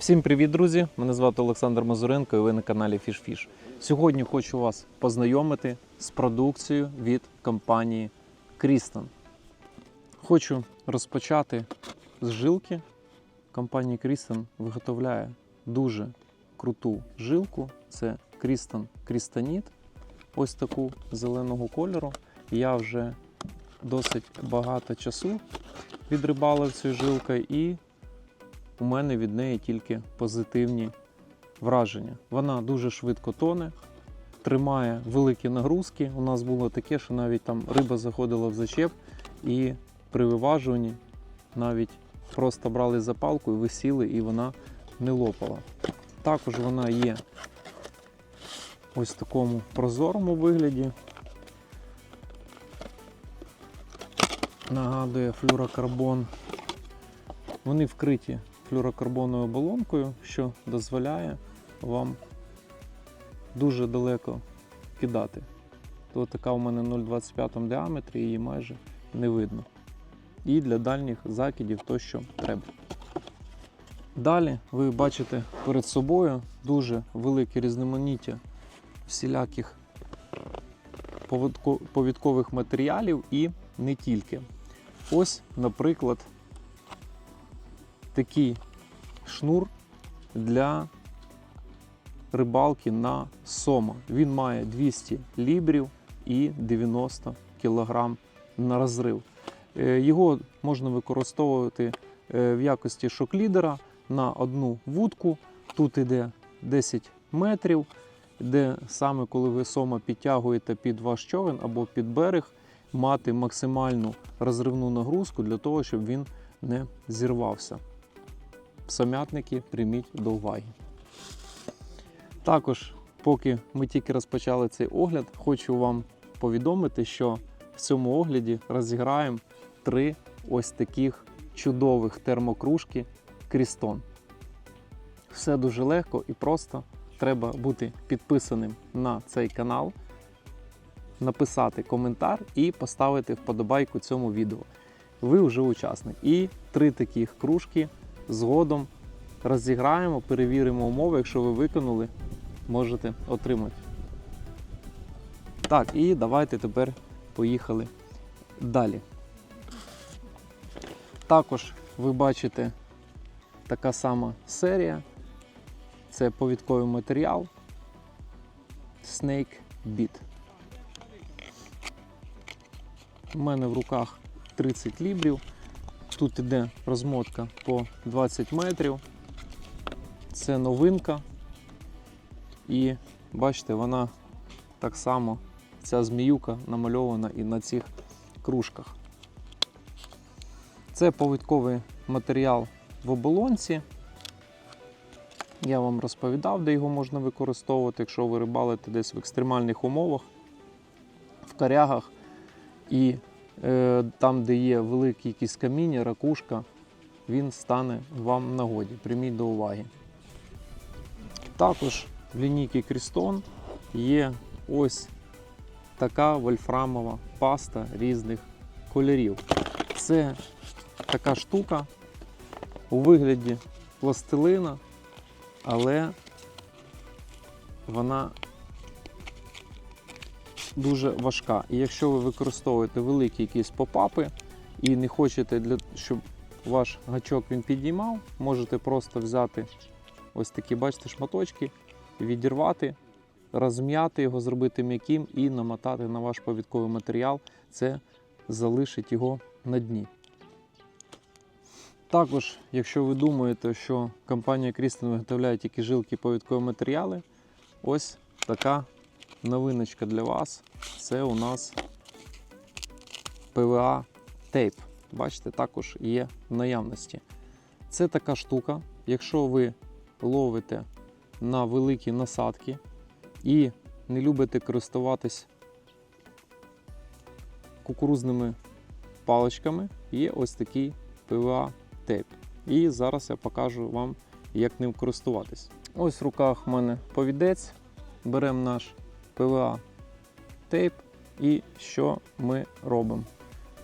Всім привіт, друзі! Мене звати Олександр Мазуренко і ви на каналі FishFish. Сьогодні хочу вас познайомити з продукцією від компанії Крістон. Хочу розпочати з жилки. Компанія Крістон виготовляє дуже круту жилку. Це Крістон Крістоніт. Ось таку зеленого кольору. Я вже досить багато часу відрибалив цією жилкою і у мене від неї тільки позитивні враження. Вона дуже швидко тоне, тримає великі нагрузки. У нас було таке, що навіть там риба заходила в зачеп, і при виважуванні навіть просто брали запалку і висіли, і вона не лопала. Також вона є ось в такому прозорому вигляді. Нагадує флюрокарбон. Вони вкриті флюрокарбоновою оболонкою, що дозволяє вам дуже далеко кидати. То така у мене 0,25 діаметрі, її майже не видно. І для дальніх закидів то, що треба. Далі ви бачите перед собою дуже велике різноманіття всіляких повідкових матеріалів і не тільки. Ось, наприклад, такий шнур для рибалки на сома. Він має 200 лібрів і 90 кг на розрив. Е, Його можна використовувати е, в якості шок-лідера на одну вудку. Тут іде 10 метрів, де саме коли ви сома підтягуєте під ваш човен або під берег, мати максимальну розривну нагрузку для того, щоб він не зірвався самятники прийміть до уваги. Також, поки ми тільки розпочали цей огляд, хочу вам повідомити, що в цьому огляді розіграємо три ось таких чудових термокружки Крістон. Все дуже легко і просто. Треба бути підписаним на цей канал, написати коментар і поставити вподобайку цьому відео. Ви вже учасник. І три таких кружки згодом розіграємо, перевіримо умови. Якщо ви виконали, можете отримати. Так, і давайте тепер поїхали далі. Також ви бачите така сама серія. Це повідковий матеріал Snake Beat. У мене в руках 30 лібрів. Тут іде розмотка по 20 метрів. Це новинка. І бачите, вона так само, ця зміюка намальована і на цих кружках. Це повідковий матеріал в оболонці. Я вам розповідав, де його можна використовувати, якщо ви рибалите десь в екстремальних умовах, в корягах. І там, де є великі якісь каміння, ракушка, він стане вам в нагоді. Прийміть до уваги. Також в лінійці Крістон є ось така вольфрамова паста різних кольорів. Це така штука у вигляді пластилина, але вона дуже важка. І якщо ви використовуєте великі якісь попапи і не хочете, для, щоб ваш гачок він підіймав, можете просто взяти ось такі, бачите, шматочки, відірвати, розм'яти його, зробити м'яким і намотати на ваш повідковий матеріал. Це залишить його на дні. Також, якщо ви думаєте, що компанія Крістен виготовляє тільки жилки повідкові матеріали, ось така новиночка для вас. Це у нас PVA тейп. Бачите, також є в наявності. Це така штука, якщо ви ловите на великі насадки і не любите користуватись кукурузними паличками, є ось такий PVA тейп. І зараз я покажу вам, як ним користуватись. Ось в руках в мене повідець. Беремо наш PVA тейп і що ми робимо.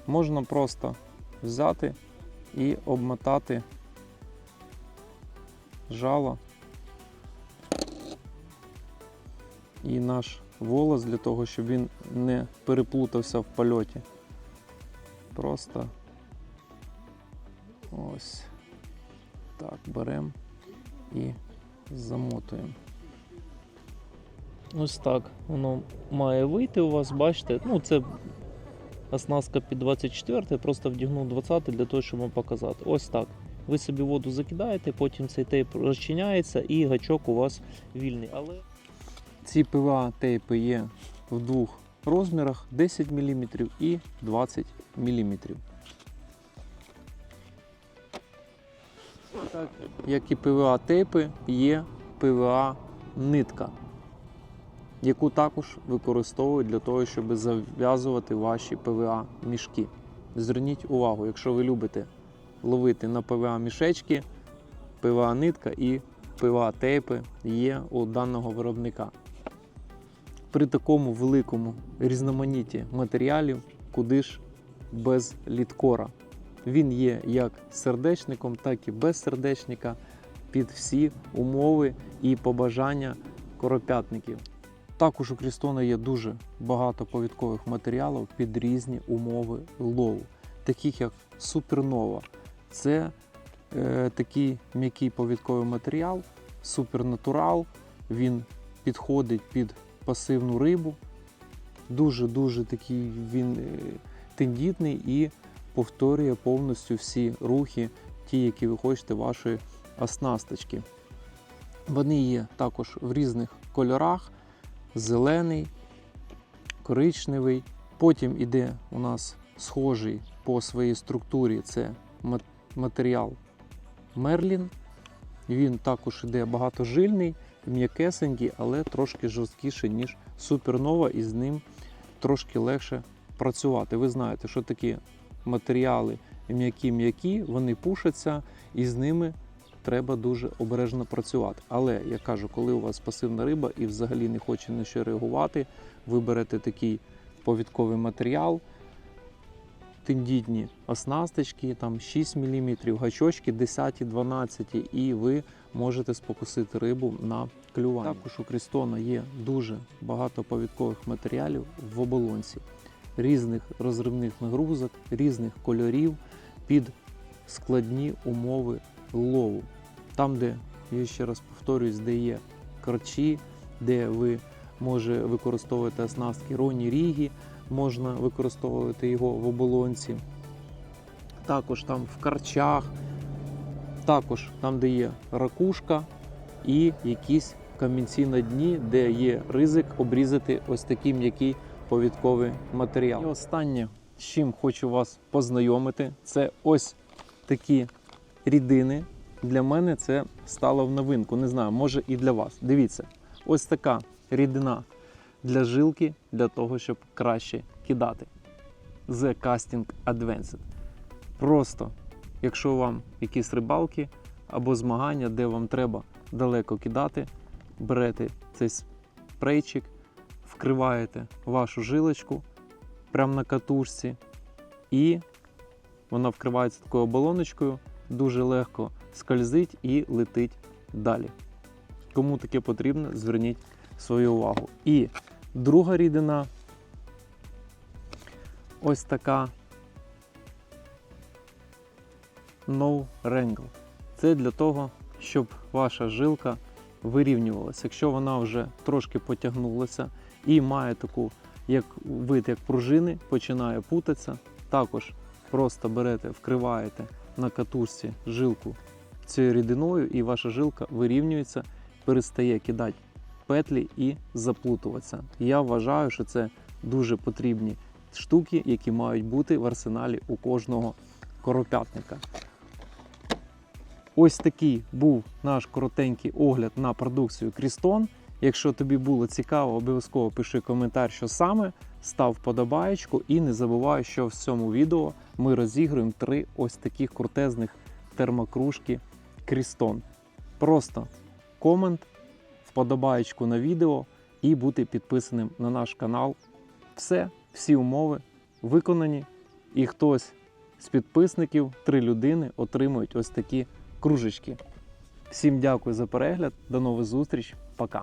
Можна просто взяти і обмотати жало. І наш волос для того, щоб він не переплутався в польоті. Просто ось так беремо і замотуємо. Ось так воно має вийти у вас, бачите. Ну, це оснастка під 24, просто вдягнув 20 для того, щоб вам показати. Ось так. Ви собі воду закидаєте, потім цей тейп розчиняється і гачок у вас вільний. Але ці ПВА тейпи є в двох розмірах 10 мм і 20 мм. Так, як і ПВА тейпи, є ПВА нитка, яку також використовують для того, щоб зав'язувати ваші ПВА мішки. Зверніть увагу, якщо ви любите ловити на ПВА мішечки, ПВА нитка і ПВА тейпи є у даного виробника. При такому великому різноманітті матеріалів, куди ж без літкора. Він є як сердечником, так і без сердечника під всі умови і побажання коропятників. Також у Крістона є дуже багато повідкових матеріалів під різні умови лову, таких як супернова. Це е, такий м'який повідковий матеріал, супернатурал. Він підходить під пасивну рибу. Дуже-дуже такий він е, тендітний і повторює повністю всі рухи, ті, які ви хочете, вашої оснасточки. Вони є також в різних кольорах: зелений, коричневий. Потім іде у нас схожий по своїй структурі це матеріал Мерлін. Він також іде багатожильний, м'якесенький, але трошки жорсткіший, ніж супернова, і з ним трошки легше працювати. Ви знаєте, що такі матеріали м'які-м'які, вони пушаться, і з ними треба дуже обережно працювати. Але я кажу, коли у вас пасивна риба і взагалі не хоче на що реагувати, ви берете такий повідковий матеріал, тендітні оснасточки, там 6 мм, гачочки 10-12, і ви можете спокусити рибу на клювання. Також у Крістона є дуже багато повідкових матеріалів в оболонці, різних розривних нагрузок, різних кольорів під складні умови лову. Там, де, я ще раз повторюсь, де є корчі, де ви може використовувати оснастки Роні Рігі, можна використовувати його в оболонці. Також там в карчах, також там, де є ракушка і якісь камінці на дні, де є ризик обрізати ось такий м'який повідковий матеріал. І останнє, з чим хочу вас познайомити, це ось такі рідини. Для мене це стало в новинку. Не знаю, може і для вас. Дивіться, ось така рідина для жилки, для того, щоб краще кидати. The Casting Advanced. Просто, якщо вам якісь рибалки або змагання, де вам треба далеко кидати, берете цей спрейчик, вкриваєте вашу жилочку прямо на катушці, і вона вкривається такою оболоночкою, дуже легко скользить і летить далі. Кому таке потрібно, зверніть свою увагу. І друга рідина ось така No Wrangle. Це для того, щоб ваша жилка вирівнювалася. Якщо вона вже трошки потягнулася і має таку як вид як пружини, починає путатися, також просто берете, вкриваєте на катушці жилку цією рідиною, і ваша жилка вирівнюється, перестає кидати петлі і заплутуватися. Я вважаю, що це дуже потрібні штуки, які мають бути в арсеналі у кожного коропятника. Ось такий був наш коротенький огляд на продукцію Крістон. Якщо тобі було цікаво, обов'язково пиши коментар, що саме, став вподобаєчку і не забувай, що в цьому відео ми розігруємо три ось таких крутезних термокружки Крістон. Просто комент, вподобаєчку на відео і бути підписаним на наш канал. Все, всі умови виконані. І хтось з підписників, три людини, отримують ось такі кружечки. Всім дякую за перегляд. До нових зустріч. Пока.